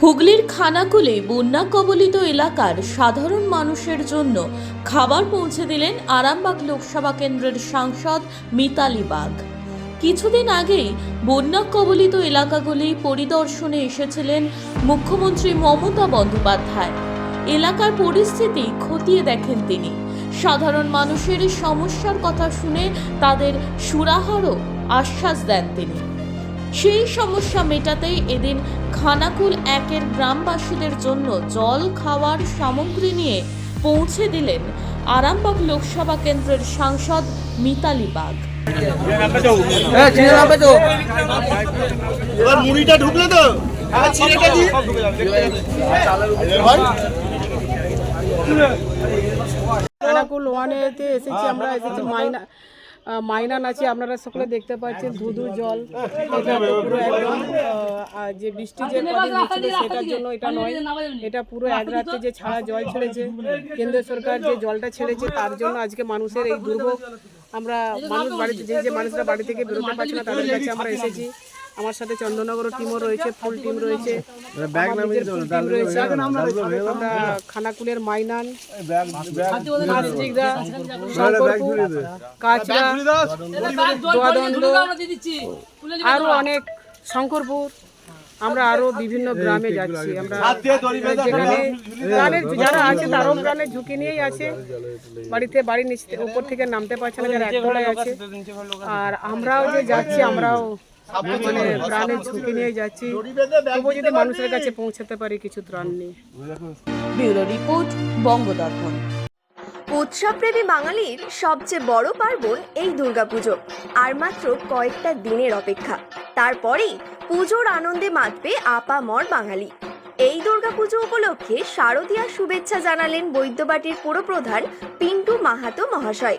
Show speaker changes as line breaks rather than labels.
হুগলির খানাকুলে বন্যা কবলিত এলাকার সাধারণ মানুষের জন্য খাবার পৌঁছে দিলেন আরামবাগ লোকসভা কেন্দ্রের সাংসদ মিতালি বাগ। কিছুদিন আগেই বন্যা কবলিত এলাকাগুলি পরিদর্শনে এসেছিলেন মুখ্যমন্ত্রী মমতা বন্দ্যোপাধ্যায়। এলাকার পরিস্থিতি খতিয়ে দেখেন তিনি। সাধারণ মানুষের সমস্যার কথা শুনে তাদের সুরাহারও আশ্বাস দেন তিনি। সেই সমস্যা মেটাতেই এদিন খানাকুল একের গ্রামবাসীদের জন্য জল খাওয়ার সামগ্রী নিয়ে পৌঁছে দিলেন আরামবাগ লোকসভা কেন্দ্রের সাংসদ মিতালি বাগ।
হ্যাঁ
মুড়িটা ঢুকলো তো। দি
খানাকুল ওয়ানেতে এসেছি আমরা এসেছি মাইনা মাইনা নাচে আপনারা সকলে দেখতে পাচ্ছেন ধুধু জল এটা পুরো একদম আর যে বৃষ্টি যে কদিন হচ্ছিল সেটার জন্য এটা নয় এটা পুরো এক রাত্রে যে ছাড়া জল ছেড়েছে কেন্দ্র সরকার যে জলটা ছেড়েছে তার জন্য আজকে মানুষের এই দুর্ভোগ আমরা মানুষ বাড়িতে যে যে মানুষরা বাড়ি থেকে বেরোতে পারছে না তাদের কাছে আমরা এসেছি। আমার সাথে চন্দননগর টিমও রয়েছে ফুল টিম রয়েছে। আমরা খানাকুলের মাইনান আরও অনেক শঙ্করপুর। আমরা আরও বিভিন্ন গ্রামে যাচ্ছি। আমরা যেখানে প্রাণের যারা আছে তারও প্রাণের ঝুঁকি নিয়েই আছে। বাড়িতে বাড়ি নিচ উপর থেকে নামতে পারছে না যারা একতলায় আছে। আর আমরাও যে যাচ্ছি আমরাও মানে প্রাণের ঝুঁকি নিয়ে যাচ্ছি। তবুও যদি মানুষের কাছে পৌঁছাতে পারি কিছু ত্রাণ নেই
ব্যুরো রিপোর্ট বঙ্গদর্পণ।
উৎসবপ্রেমী বাঙালির সবচেয়ে বড় পার্বণ এই দুর্গাপুজো আর মাত্র কয়েকটা দিনের অপেক্ষা। তারপরেই পুজোর আনন্দে মাতবে আপামর বাঙালি। এই দুর্গাপুজো উপলক্ষে শারদীয়া শুভেচ্ছা জানালেন বৈদ্যবাটির পুরপ্রধান পিন্টু মাহাতো মহাশয়।